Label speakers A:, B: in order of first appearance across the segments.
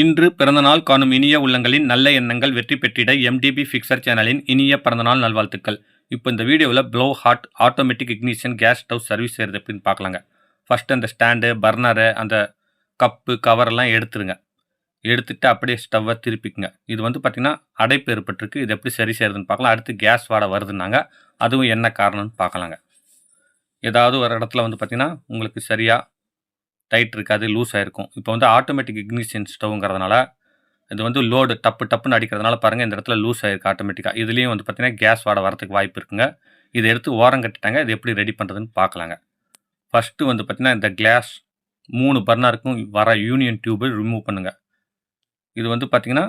A: இன்று பிறந்தநாள் காணும் இனிய உள்ளங்களின் நல்ல எண்ணங்கள் வெற்றி பெற்றிட எம்டிபி ஃபிக்சர் சேனலின் இனிய பிறந்தநாள் நல்வாழ்த்துக்கள். இப்போ இந்த வீடியோவில் blow hot automatic ignition gas stove service செய்கிறது எப்படின்னு பார்க்கலாங்க. ஃபஸ்ட்டு அந்த ஸ்டாண்டு பர்னரு அந்த கப்பு கவரெல்லாம் எடுத்துருங்க. எடுத்துட்டு அப்படியே ஸ்டவ்வை திருப்பிக்குங்க. இது வந்து பார்த்திங்கன்னா அடைப்பு ஏற்பட்டிருக்கு. இது எப்படி சரி செய்கிறதுன்னு பார்க்கலாம். அடுத்து கேஸ் வாடை வருதுன்னாங்க. அதுவும் என்ன காரணம்னு பார்க்கலாங்க. ஏதாவது ஒரு இடத்துல வந்து பார்த்திங்கன்னா உங்களுக்கு சரியாக டைட் இருக்காது லூஸ் ஆகிருக்கும் இப்போ வந்து ஆட்டோமேட்டிக் இக்னிஷன் ஸ்டவ்ங்கிறதுனால இது வந்து லோடு டப்பு டப்புன்னு அடிக்கிறதுனால பாருங்கள் இந்த இடத்துல லூஸ் ஆயிருக்கு ஆட்டோமேட்டிக்காக இதுலேயும் வந்து பார்த்திங்கன்னா கேஸ் வாடை வரதுக்கு வாய்ப்பு இருக்குங்க. இதை எடுத்து ஓரம் கட்டிட்டாங்க இது எப்படி ரெடி பண்ணுறதுன்னு பார்க்கலாங்க ஃபஸ்ட்டு வந்து பார்த்திங்கன்னா இந்த கிளாஸ் மூணு பர்னருக்கும் வர யூனியன் டியூபை ரிமூவ் பண்ணுங்கள் இது வந்து பார்த்திங்கன்னா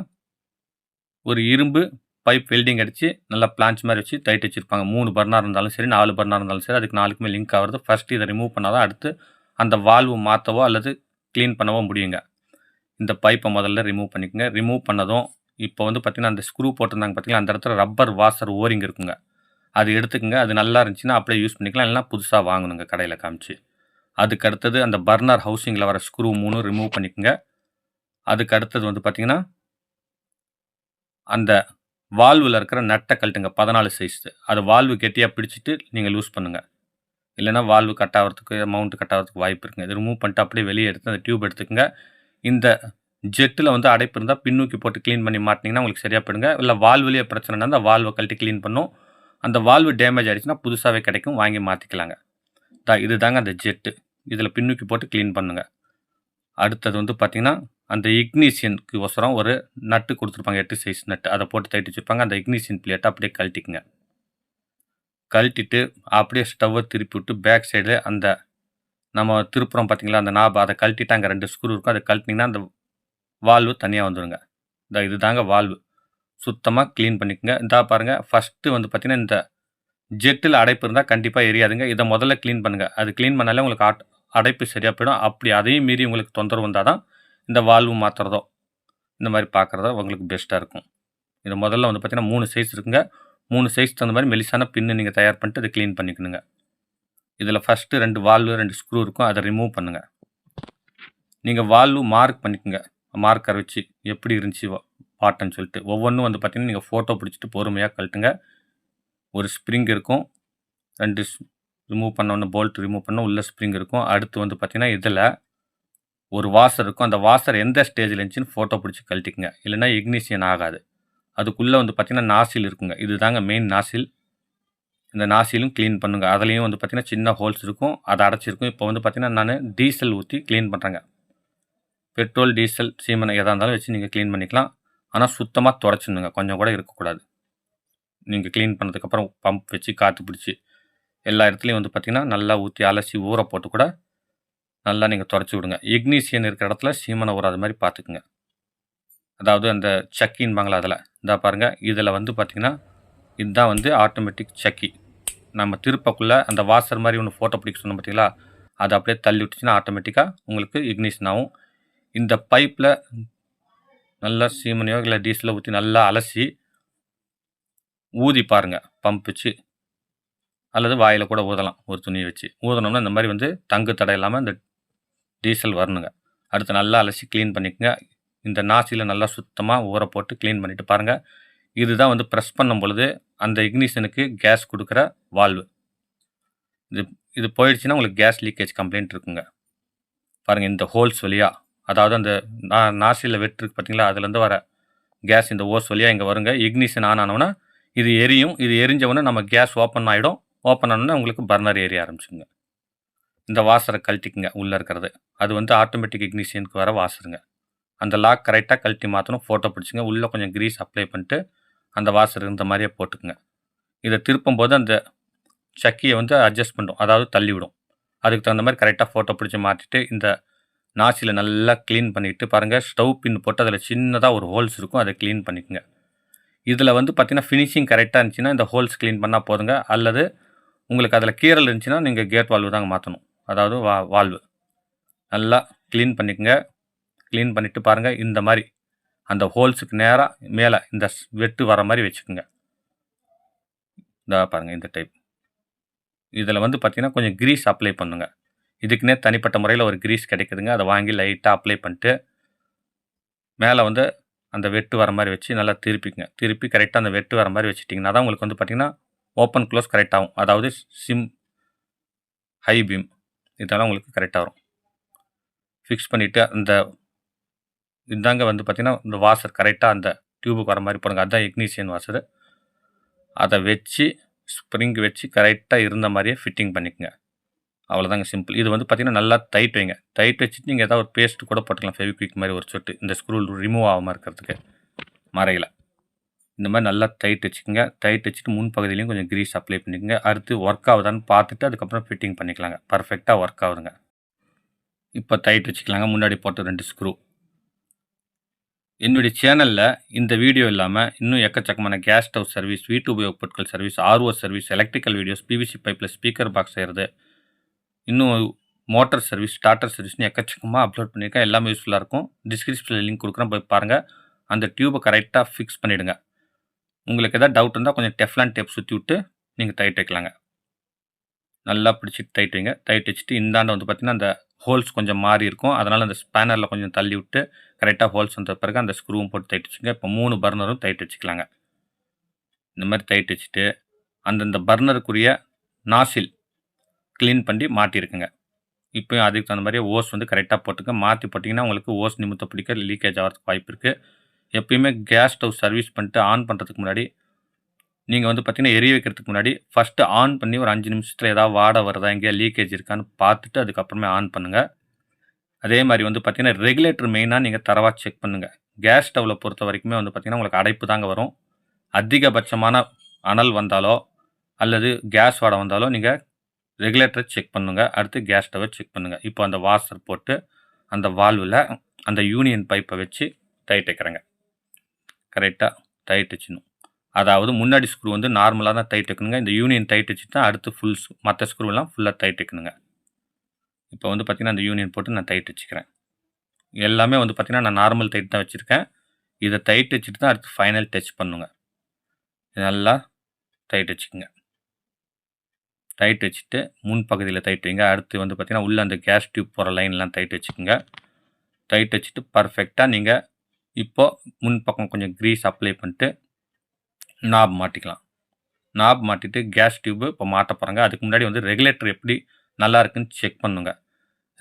A: ஒரு இரும்பு பைப் வெல்டிங் அடித்து நல்லா பிளான்ச் மாதிரி வச்சு டைட் வச்சுருப்பாங்க. மூணு பர்னர் இருந்தாலும் சரி நாலு பர்னர் இருந்தாலும் சரி அதுக்கு நாலுக்குமே லிங்க் ஆகிறது. ஃபஸ்ட்டு இதை ரிமூவ் பண்ணால் தான் அடுத்து அந்த வால்வு மாற்றவோ அல்லது க்ளீன் பண்ணவோ முடியுங்க. இந்த பைப்பை முதல்ல ரிமூவ் பண்ணிக்கோங்க. ரிமூவ் பண்ணதும் இப்போ வந்து பார்த்திங்கன்னா அந்த ஸ்க்ரூ போட்டிருந்தாங்க பார்த்திங்கன்னா அந்த இடத்துல ரப்பர் வாஷர் ஓரிங் இருக்குங்க. அது எடுத்துக்கங்க. அது நல்லா இருந்துச்சுன்னா அப்படியே யூஸ் பண்ணிக்கலாம். இல்லைனா புதுசாக வாங்கணுங்க கடையில் காமிச்சு. அதுக்கு அடுத்தது அந்த பர்னர் ஹவுசிங்கில் வர ஸ்க்ரூ மூணு ரிமூவ் பண்ணிக்கோங்க. அதுக்கு அடுத்தது வந்து பார்த்திங்கன்னா அந்த வால்வில் இருக்கிற நட்டை கழட்டுங்க. பதினாலு சைஸ் அது வால்வு கெட்டியாக பிடிச்சிட்டு நீங்கள் லூஸ் பண்ணுங்கள் இல்லைனா வால்வு கட் ஆகிறதுக்கு மவுண்ட் கட் ஆகிறதுக்கு வாய்ப்பு இருக்குங்க. இது ரிமூவ் பண்ணிட்டு அப்படியே வெளியே எடுத்து அந்த டியூப் எடுத்துக்கோங்க. இந்த ஜெட்டில் வந்து அடைப்பு இருந்தால் பின்னூக்கி போட்டு க்ளீன் பண்ணி மாட்டினீங்கன்னா உங்களுக்கு சரியாக போயிடுங்க. இல்லை வால்வுலேயே பிரச்சனைனா அந்த வால்வை கழட்டி க்ளீன் பண்ணும். அந்த வால்வு டேமேஜ் ஆகிடுச்சுன்னா புதுசாகவே கிடைக்கும் வாங்கி மாற்றிக்கலாங்க தா இது தாங்க அந்த ஜெட்டு இதில் பின்னூக்கி போட்டு க்ளீன் பண்ணுங்கள் அடுத்தது வந்து பார்த்திங்கன்னா அந்த இக்னீஷியனுக்கு ஒசரம் ஒரு நட்டு கொடுத்துருப்பாங்க எட்டு சைஸ் நட்டு அதை போட்டு தைட்டு வச்சுருப்பாங்க அந்த இக்னீஷியன் பிளேட்டை அப்படியே கழட்டிக்குங்க. கழட்டிட்டு அப்படியே ஸ்டவ்வை திருப்பி விட்டு பேக் சைடு அந்த நம்ம திருப்புறோம் பார்த்தீங்களா அந்த நாபை அதை கழட்டிட்டு அங்கே ரெண்டு ஸ்க்ரூ இருக்கும். அதை கழட்டினீங்கன்னா அந்த வால்வு தனியாக வந்துடுங்க இந்த இது தாங்க வால்வு சுத்தமாக க்ளீன் பண்ணிக்கோங்க. இந்த பாருங்கள் ஃபஸ்ட்டு வந்து பார்த்திங்கன்னா இந்த ஜெட்டில் அடைப்பு இருந்தால் கண்டிப்பாக எரியாதுங்க. இதை முதல்ல க்ளீன் பண்ணுங்கள் அது க்ளீன் பண்ணாலே உங்களுக்கு ஆட் அடைப்பு சரியாக போயிடும். அப்படி அதையும் மீறி உங்களுக்கு தொந்தரவு வந்தால் தான் இந்த வால்வு மாற்றுறதோ இந்த மாதிரி பார்க்குறதோ உங்களுக்கு பெஸ்ட்டாக இருக்கும். இது முதல்ல வந்து பார்த்திங்கன்னா மூணு சைஸ் இருக்குங்க. மூணு சைஸ் தகுந்த மாதிரி மெலிசான பின்னு நீங்கள் தயார் பண்ணிட்டு அதை க்ளீன் பண்ணிக்கணுங்க. இதில் ஃபஸ்ட்டு ரெண்டு வால்வு ரெண்டு ஸ்க்ரூ இருக்கும். அதை ரிமூவ் பண்ணுங்கள் நீங்கள் வால்வு மார்க் பண்ணிக்கோங்க. மார்க்கர் வச்சு எப்படி இருந்துச்சு பாட்டன்னு சொல்லிட்டு. ஒவ்வொன்றும் வந்து பார்த்திங்கன்னா நீங்கள் ஃபோட்டோ பிடிச்சிட்டு பொறுமையாக கழட்டுங்க. ஒரு ஸ்ப்ரிங் இருக்கும். ரெண்டு ரிமூவ் பண்ண போல்ட் ரிமூவ் பண்ண உள்ள ஸ்ப்ரிங் இருக்கும். அடுத்து வந்து பார்த்திங்கன்னா இதில் ஒரு வாசர் இருக்கும். அந்த வாசர் எந்த ஸ்டேஜில் இருந்துச்சுன்னு ஃபோட்டோ பிடிச்சி கழட்டிக்கங்க. இல்லைன்னா இக்னிஷியன் ஆகாது. அதுக்குள்ளே வந்து பார்த்திங்கன்னா நாசில் இருக்குங்க. இது தாங்க மெயின் நாசில். இந்த நாசிலும் க்ளீன் பண்ணுங்க. அதுலேயும் வந்து பார்த்திங்கன்னா சின்ன ஹோல்ஸ் இருக்கும். அதை அடைச்சிருக்கும். இப்போ வந்து பார்த்திங்கன்னா நான் டீசல் ஊற்றி க்ளீன் பண்ணுறேங்க பெட்ரோல் டீசல் சீமனை எதாக இருந்தாலும் வச்சு நீங்கள் க்ளீன் பண்ணிக்கலாம். ஆனால் சுத்தமாக தொடச்சிடணுங்க. கொஞ்சம் கூட இருக்கக்கூடாது. நீங்கள் க்ளீன் பண்ணதுக்கப்புறம் பம்ப் வச்சு காற்று பிடிச்சி எல்லா இடத்துலையும் வந்து பார்த்திங்கன்னா நல்லா ஊற்றி அலசி ஊற போட்டு கூட நல்லா நீங்கள் தொடச்சி விடுங்க. இக்னீஷியன் இருக்கிற இடத்துல சீமனை ஊறாத மாதிரி பார்த்துக்குங்க. அதாவது அந்த சக்கின்பாங்களா அதில். இதாக பாருங்கள் இதில் வந்து பார்த்திங்கன்னா இதுதான் வந்து ஆட்டோமேட்டிக் சக்கி நம்ம திருப்பக்குள்ளே அந்த வாசர் மாதிரி ஒன்று ஃபோட்டோ பிடிக்க சொன்னோம் பார்த்தீங்களா அதை அப்படியே தள்ளி விட்டுச்சுன்னா ஆட்டோமேட்டிக்காக உங்களுக்கு இக்னிஷன் ஆகும். இந்த பைப்பில் நல்லா சீமனையோ இல்லை டீசலோ ஊற்றி நல்லா அலசி ஊதி பாருங்கள் பம்ப் வச்சு. அல்லது வாயில் கூட ஊதலாம் ஒரு துணியை வச்சு. ஊதணும்னா இந்த மாதிரி வந்து தங்கு தடை இல்லாமல் இந்த டீசல் வரணுங்க. அடுத்து நல்லா அலசி க்ளீன் பண்ணிக்கோங்க. இந்த நாசியில் நல்லா சுத்தமாக ஊற போட்டு க்ளீன் பண்ணிவிட்டு பாருங்கள் இதுதான் வந்து ப்ரெஸ் பண்ணும் பொழுது அந்த இக்னிஷனுக்கு கேஸ் கொடுக்குற வால்வு இது இது போயிடுச்சுன்னா உங்களுக்கு கேஸ் லீக்கேஜ் கம்ப்ளைண்ட் இருக்குங்க. பாருங்கள் இந்த ஹோல்ஸ் வழியாக அதாவது அந்த நா நாசியில் வெட்டுருக்கு பார்த்தீங்களா அதுலேருந்து வர கேஸ் இந்த ஓஸ் வழியாக இங்கே வருங்க. இக்னிஷன் ஆன் ஆனோன்னா இது எரியும். இது எரிஞ்சவொன்னே நம்ம கேஸ் ஓப்பன் ஆகிடும் ஓப்பன் ஆனோன்னா உங்களுக்கு பர்னர் ஏரிய ஆரம்பிச்சுங்க இந்த வாசரை கழட்டிக்குங்க உள்ளே இருக்கிறது. அது வந்து ஆட்டோமேட்டிக் இக்னிஷியனுக்கு வர வாசருங்க அந்த லாக் கரெக்டாக கழட்டி மாற்றணும் ஃபோட்டோ பிடிச்சிங்க. உள்ளே கொஞ்சம் க்ரீஸ் அப்ளை பண்ணிட்டு அந்த வாசர் இந்த மாதிரியே போட்டுக்குங்க. இதை திருப்பும் போது அந்த சக்கியை வந்து அட்ஜஸ்ட் பண்ணும் அதாவது தள்ளிவிடும். அதுக்கு தகுந்த மாதிரி கரெக்டாக ஃபோட்டோ பிடிச்சி மாற்றிட்டு இந்த நாசியில் நல்லா க்ளீன் பண்ணிவிட்டு பாருங்கள் ஸ்டவ் பின் போட்டு அதில் சின்னதாக ஒரு ஹோல்ஸ் இருக்கும். அதை க்ளீன் பண்ணிக்கோங்க. இதில் வந்து பார்த்திங்கன்னா ஃபினிஷிங் கரெக்டாக இருந்துச்சுன்னா இந்த ஹோல்ஸ் க்ளீன் பண்ணால் போதுங்க. அல்லது உங்களுக்கு அதில் கீரல் இருந்துச்சுன்னா நீங்கள் கேட் வால்வு தாங்க மாற்றணும் அதாவது வா வால்வு நல்லா க்ளீன் பண்ணிக்கோங்க. க்ளீன் பண்ணிவிட்டு பாருங்கள் இந்த மாதிரி அந்த ஹோல்ஸுக்கு நேராக மேலே இந்த வெட்டு வர மாதிரி வச்சுக்கோங்க. இந்த பாருங்கள் இந்த டைப் இதில் வந்து பார்த்திங்கன்னா கொஞ்சம் க்ரீஸ் அப்ளை பண்ணுங்க. இதுக்குன்னே தனிப்பட்ட முறையில் ஒரு க்ரீஸ் கிடைக்குதுங்க. அதை வாங்கி லைட்டாக அப்ளை பண்ணிட்டு மேலே வந்து அந்த வெட்டு வர மாதிரி வச்சு நல்லா திருப்பிக்குங்க. திருப்பி கரெக்டாக அந்த வெட்டு வர மாதிரி வச்சுட்டிங்கன்னா தான் உங்களுக்கு வந்து பார்த்திங்கன்னா ஓப்பன் க்ளோஸ் கரெக்டாகும் அதாவது சிம் ஹை பீம் இதெல்லாம் உங்களுக்கு கரெக்டாக வரும். ஃபிக்ஸ் பண்ணிவிட்டு அந்த இதாங்க வந்து பார்த்திங்கன்னா இந்த வாசர் கரெக்டாக அந்த டியூபுக்கு வர மாதிரி போடுங்க. அதுதான் இக்னிஷியன் வாசர் அதை வச்சு ஸ்ப்ரிங் வச்சு கரெக்டாக இருந்த மாதிரியே ஃபிட்டிங் பண்ணிக்கோங்க. அவ்வளோதாங்க சிம்பிள் இது வந்து பார்த்திங்கன்னா நல்லா டைட் வைங்க. டைட் வச்சுட்டு நீங்கள் ஏதாவது ஒரு பேஸ்ட் கூட போட்டுக்கலாம். ஃபெவிக்விக் மாதிரி ஒரு சொட்டு. இந்த ஸ்க்ரூ ரிமூவ் ஆகாமல் இருக்கிறதுக்கு மறையில். இந்த மாதிரி நல்லா டைட் வச்சுக்கோங்க. டைட் வச்சுட்டு முன் பகுதியிலையும் கொஞ்சம் க்ரீஸ் அப்ளை பண்ணிக்கோங்க. அடுத்து ஒர்க் ஆகுதான்னு பார்த்துட்டு அதுக்கப்புறம் ஃபிட்டிங் பண்ணிக்கலாங்க. பர்ஃபெக்டாக ஒர்க் ஆகுதுங்க. இப்போ டைட் வச்சுக்கலாங்க. முன்னாடி போட்ட ரெண்டு ஸ்க்ரூ என்னுடைய சேனலில் இந்த வீடியோ இல்லாமல் இன்னும் எக்கச்சக்கமான கேஸ் ஸ்டவ் சர்வீஸ் வீட்டு உபயோகப் பொருட்கள் service RO service electrical videos PVC பைப்பில் ஸ்பீக்கர் பாக்ஸ் செய்கிறது இன்னும் மோட்டர் சர்வீஸ் ஸ்டார்டர் சர்வீஸ்னு எக்கச்சக்கமாக அப்லோட் பண்ணியிருக்கேன். எல்லாமே யூஸ்ஃபுல்லாக இருக்கும். டிஸ்கிரிப்ஷனில் லிங்க் கொடுக்குறேன். போய் பாருங்கள் அந்த டியூபை கரெக்டாக ஃபிக்ஸ் பண்ணிவிடுங்க உங்களுக்கு எதாவது டவுட் இருந்தால் கொஞ்சம் டெஃப்லான் டேப் சுற்றி விட்டு நீங்கள் டைட் வைக்கலாங்க. நல்லா பிடிச்சிட்டு டைட் வைங்க. டைட் வச்சுட்டு இந்தாண்ட வந்து பார்த்திங்கன்னா அந்த ஹோல்ஸ் கொஞ்சம் மாறி இருக்கும். அதனால் அந்த ஸ்பேனரில் கொஞ்சம் தள்ளி விட்டு கரெக்டாக ஹோல்ஸ் வந்த பிறகு அந்த ஸ்க்ரூவும் போட்டு தைட்டு வச்சுங்க. இப்போ மூணு பர்னரும் தைட்டு வச்சுக்கலாங்க. இந்த மாதிரி தைட்டு வச்சுட்டு அந்தந்த பர்னருக்குரிய நாசில் க்ளீன் பண்ணி மாட்டியிருக்குங்க. இப்போயும் அதுக்கு தகுந்த மாதிரியே ஓஸ் வந்து கரெக்டாக போட்டுக்க மாற்றி போட்டிங்கன்னா உங்களுக்கு ஓஸ் நிமித்த பிடிக்க லீக்கேஜ் ஆகிறதுக்கு வாய்ப்பு இருக்குது எப்பயுமே கேஸ் ஸ்டவ் சர்வீஸ் பண்ணிட்டு ஆன் பண்ணுறதுக்கு முன்னாடி நீங்கள் வந்து பார்த்தீங்கன்னா எரிய வைக்கிறதுக்கு முன்னாடி ஃபஸ்ட்டு ஆன் பண்ணி ஒரு அஞ்சு நிமிஷத்தில் ஏதாவது வாடை வருதா எங்கேயா லீக்கேஜ் இருக்கான்னு பார்த்துட்டு அதுக்கப்புறமே ஆன் பண்ணுங்கள் அதே மாதிரி வந்து பார்த்தீங்கன்னா ரெகுலேட்டர் மெயினாக நீங்கள் தரவாக செக் பண்ணுங்கள் கேஸ் ஸ்டவ்வில் பொறுத்த வரைக்குமே வந்து பார்த்தீங்கன்னா உங்களுக்கு அடைப்பு தாங்க வரும். அதிகபட்சமான அனல் வந்தாலோ அல்லது கேஸ் வாடை வந்தாலோ நீங்கள் ரெகுலேட்டரை செக் பண்ணுங்கள் அடுத்து கேஸ் ஸ்டவ்வை செக் பண்ணுங்கள் இப்போ அந்த வாஷர் போட்டு அந்த வால்வில் அந்த யூனியன் பைப்பை வச்சு டைட் வைக்கிறேங்க. கரெக்டாக டைட் வச்சிடணும். அதாவது முன்னாடி ஸ்க்ரூ வந்து நார்மலாக தான் டைட் வைக்கணுங்க இந்த யூனியன் டைட் வச்சுட்டு தான் அடுத்து ஃபுல் மற்ற ஸ்க்ரூலாம் ஃபுல்லாக டைட் வைக்கணுங்க இப்போ வந்து பார்த்திங்கன்னா அந்த யூனியன் போட்டு நான் டைட் வச்சுக்கிறேன். எல்லாமே வந்து பார்த்திங்கன்னா நான் நார்மல் டைட் தான் வச்சுருக்கேன். இதை டைட் வச்சுட்டு தான் அடுத்து ஃபைனல் டச் பண்ணுங்க. நல்லா டைட் வச்சுக்கோங்க. டைட் வச்சுட்டு முன் பகுதியில் டைட் வைங்க. அடுத்து வந்து பார்த்திங்கன்னா உள்ளே அந்த கேஸ் டியூப் போகிற லைன்லாம் டைட் வச்சுக்கோங்க. டைட் வச்சுட்டு பர்ஃபெக்டாக நீங்கள் இப்போது முன் பக்கம் கொஞ்சம் க்ரீஸ் அப்ளை பண்ணிட்டு நாப் மாட்டிக்கலாம். நாப் மாட்டிட்டு கேஸ் டியூப்பு இப்போ மாட்ட போகிறாங்க அதுக்கு முன்னாடி வந்து ரெகுலேட்டர் எப்படி நல்லா இருக்குன்னு செக் பண்ணுங்க.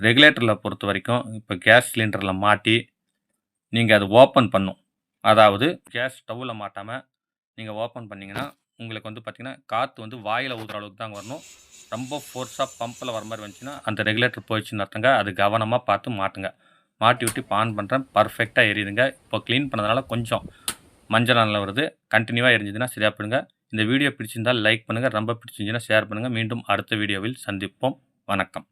A: ரெகுலேட்டரில் பொறுத்த வரைக்கும் இப்போ கேஸ் சிலிண்டரில் மாட்டி நீங்கள் அதை ஓப்பன் பண்ணும். அதாவது கேஸ் ஸ்டவ்வில் மாட்டாமல் நீங்கள் ஓப்பன் பண்ணிங்கன்னா உங்களுக்கு வந்து பார்த்திங்கன்னா காற்று வந்து வாயில் ஊதுற அளவுக்கு தான் வரணும். ரொம்ப ஃபோர்ஸாக பம்பில் வர மாதிரி வந்துச்சுன்னா அந்த ரெகுலேட்டர் போயிடுச்சுன்னு அர்த்தங்க. அது கவனமாக பார்த்து மாட்டுங்க. மாட்டி விட்டு இப்போ ஆன் பண்ணுறேன் பர்ஃபெக்டாக எரியுதுங்க. இப்போ க்ளீன் பண்ணதுனால கொஞ்சம் மஞ்சள் நாளில் வருது. கண்டினியூவாக இருந்ததுன்னா சரியாக பண்ணுங்கள் இந்த வீடியோ பிடிச்சிருந்தால் லைக் பண்ணுங்கள் ரொம்ப பிடிச்சிருந்துச்சுன்னா ஷேர் பண்ணுங்கள் மீண்டும் அடுத்த வீடியோவில் சந்திப்போம். வணக்கம்.